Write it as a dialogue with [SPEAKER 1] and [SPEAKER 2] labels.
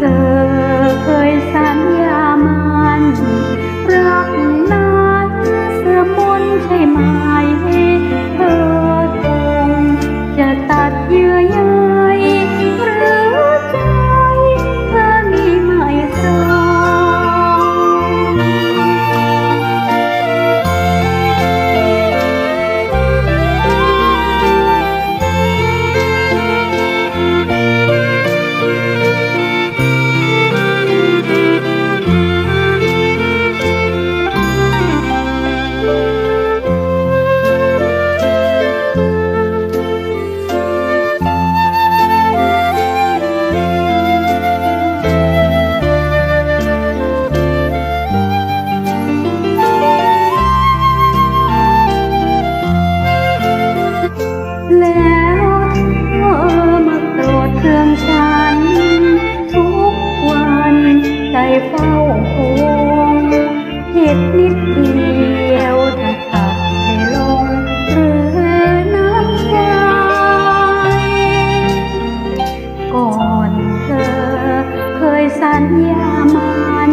[SPEAKER 1] the พงผิดนิดเดียวถ้าตัดได้ลงหรือน้ำใจก่อนเธอเคยสัญญามัน